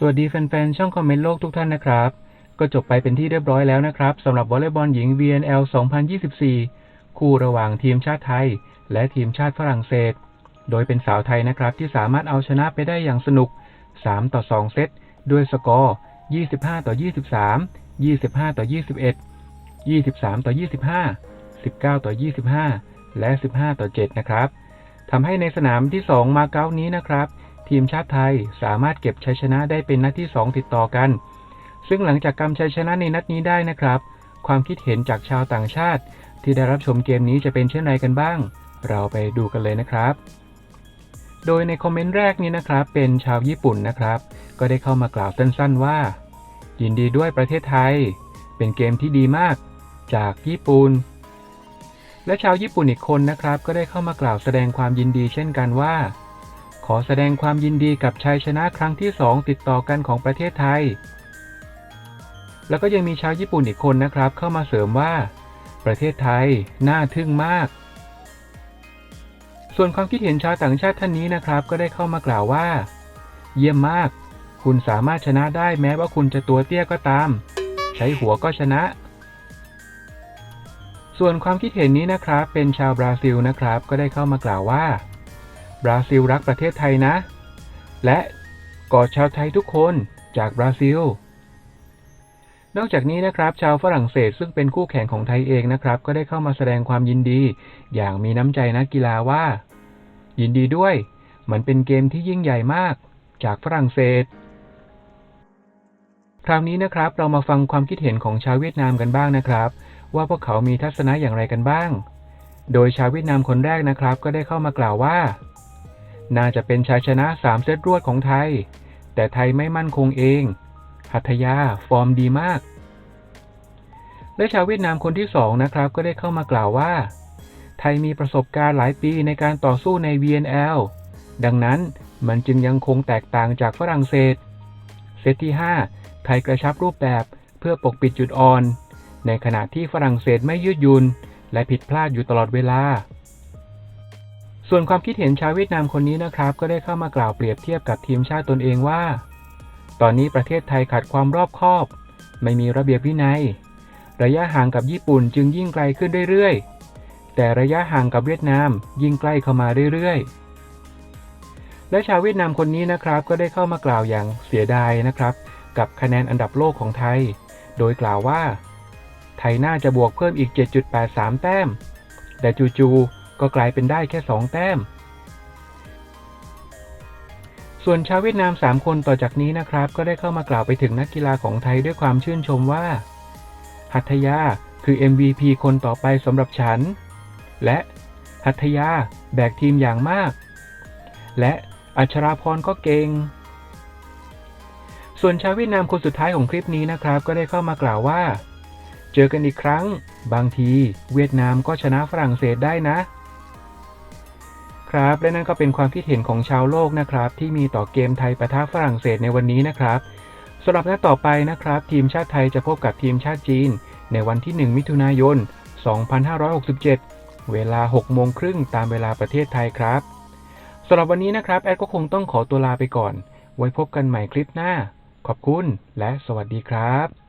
สวัสดีแฟนๆ ช่องคอมเมนต์โลกทุกท่านนะครับ ก็จบไปเป็นที่เรียบร้อยแล้วนะครับสำหรับวอลเลย์บอลหญิง VNL 2024 คู่ระหว่างทีมชาติไทย และทีมชาติฝรั่งเศส โดยเป็นสาวไทยนะครับ ที่สามารถเอาชนะไปได้อย่างสนุก 3 ต่อ 2 เซตด้วยสกอร์ 25 ต่อ 23 25 ต่อ 21 23 ต่อ 25 19 ต่อ 25 และ 15 ต่อ 7 นะครับทำให้ในสนามที่ 2 มาเก๊านี้นะครับ ทีมชาติไทยสามารถเก็บชัยชนะได้เป็นนัดที่ 2 ติดต่อกัน ซึ่งหลังจากกำชัยชนะในนัดนี้ได้นะครับ ความคิดเห็นจากชาวต่างชาติ ที่ได้รับชมเกมนี้จะเป็นเช่นไรกันบ้าง เราไปดูกันเลยนะครับ โดยในคอมเมนต์แรกนี้นะครับ เป็นชาวญี่ปุ่นนะครับ ก็ได้เข้ามากล่าวสั้นๆว่า ยินดีด้วยประเทศไทย เป็นเกมที่ดีมาก จากญี่ปุ่นและชาวญี่ปุ่นอีกคนนะครับ ก็ได้เข้ามากล่าวแสดงความยินดีเช่นกันว่า ขอแสดงความยินดีกับชัยชนะครั้งที่ 2 ติดต่อกันของประเทศไทย แล้วก็ยังมีชาวญี่ปุ่นอีกคนนะครับ เข้ามาเสริมว่า ประเทศไทยน่าทึ่งมาก ส่วนความคิดเห็นชาวต่างชาติท่านนี้นะครับ ก็ได้เข้ามากล่าวว่า เยี่ยมมาก คุณสามารถชนะได้แม้ว่าคุณจะตัวเตี้ยก็ตาม ใช้หัวก็ชนะ ส่วนความคิดเห็นนี้นะครับ เป็นชาวบราซิลนะครับ ก็ได้เข้ามากล่าวว่า บราซิลรักประเทศไทยนะ และกอดชาวไทยทุกคนจากบราซิล นอกจากนี้นะครับ ชาวฝรั่งเศสซึ่งเป็นคู่แข่งของไทยเองนะครับ ก็ได้เข้ามาแสดงความยินดี อย่างมีน้ำใจนักกีฬาว่า ยินดีด้วย มันเป็นเกมที่ยิ่งใหญ่มาก จากฝรั่งเศส คราวนี้นะครับเรามาฟังความคิดเห็นของชาวเวียดนามกันบ้างนะครับ ว่าพวกเขามีทัศนะอย่างไรกันบ้าง โดยชาวเวียดนามคนแรกนะครับ ก็ได้เข้ามากล่าวว่า น่าจะเป็นชัยชนะ 3 เซตรวดของไทย แต่ไทยไม่มั่นคงเอง หัตยา ฟอร์มดีมาก และชาวเวียดนามคนที่ 2 นะครับ ก็ได้เข้ามากล่าวว่า ไทยมีประสบการณ์หลายปีในการต่อสู้ใน VNL ดังนั้นมันจึงยังคงแตกต่างจากฝรั่งเศส เซตที่ 5 ไทยกระชับรูปแบบเพื่อปกปิดจุดอ่อน ในขณะที่ฝรั่งเศสไม่ยืดหยุนและผิดพลาดอยู่ตลอดเวลา ส่วนความคิดเห็นชาวเวียดนามคนนี้นะครับ ก็ได้เข้ามากล่าวเปรียบเทียบกับทีมชาติตนเองว่า ตอนนี้ประเทศไทยขาดความรอบคอบ ไม่มีระเบียบวินัย ระยะห่างกับญี่ปุ่นจึงยิ่งไกลขึ้นเรื่อยๆ แต่ระยะห่างกับเวียดนามยิ่งใกล้เข้ามาเรื่อยๆ และชาวเวียดนามคนนี้นะครับ ก็ได้เข้ามากล่าวอย่างเสียดายนะครับ กับคะแนนอันดับโลกของไทย โดยกล่าวว่า ไทยน่าจะบวกเพิ่มอีก 7.83 แต้ม แต่จู่ๆ ก็กลายเป็นได้แค่ 2 แต้ม ส่วนชาวเวียดนาม 3 คนต่อจากนี้นะครับ ก็ได้เข้ามากล่าวไปถึงนักกีฬาของไทยด้วยความชื่นชมว่า หัตถยาคือ MVP คนต่อไปสำหรับฉัน และหัตถยาแบกทีมอย่างมาก และอัชราพรก็เก่งส่วนชาวเวียดนามคนสุดท้ายของคลิปนี้นะครับ ก็ได้เข้ามากล่าวว่า เจอกันอีกครั้ง บางที เวียดนามก็ชนะฝรั่งเศสได้นะ ครับ และนั่นก็เป็นความคิดเห็นของชาวโลกนะครับ ที่มีต่อเกมไทยประทะฝรั่งเศสในวันนี้นะครับสำหรับนัดต่อไปนะครับ ทีมชาติไทยจะพบกับทีมชาติจีน ในวันที่ 1 มิถุนายน 2567 เวลา 6 โมงครึ่งตามเวลาประเทศไทยครับสำหรับวันนี้นะครับแอดก็คงต้องขอตัวลาไปก่อน ไว้พบกันใหม่คลิปหน้า ขอบคุณและสวัสดีครับ